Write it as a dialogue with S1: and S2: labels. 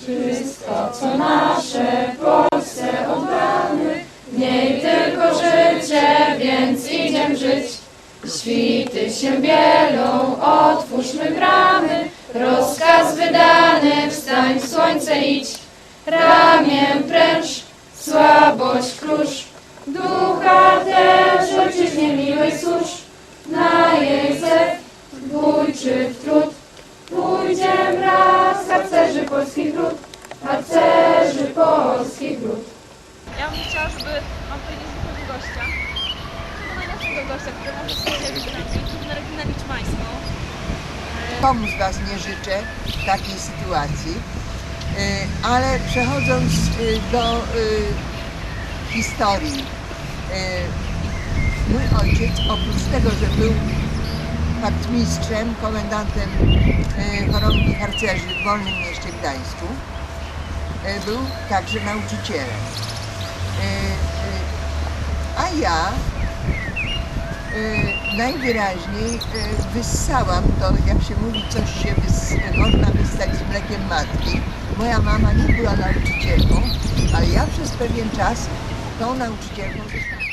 S1: Wszystko, co nasze Polsce oddamy, mniej tylko życie, więc idziemy żyć. Świty się bielą, otwórzmy bramy, rozkaz wydany, wstań słońce idź. Ramię pręż, słabość krusz, ducha też ojczyźnie miłej służ. Na jej zew, bój czy w trud, pójdziem raz, harcerzy polskich ród, harcerzy polskich ród.
S2: Ja bym chciała, żeby mam tutaj niezwykłego gościa. Gościa, który się zjawić na Reginę Liczmańską.
S3: Komu z Was nie życzę takiej sytuacji, Y, ale przechodząc y, do historii, mój ojciec oprócz tego, że był harcmistrzem, komendantem chorągwi harcerzy w Wolnym Mieście Gdańsku, był także nauczycielem. A ja najwyraźniej y, wyssałam to, jak się mówi, coś się wys, można wyssać z mlekiem matki. Moja mama nie była nauczycielką, ale ja przez pewien czas tą nauczycielką zostałam.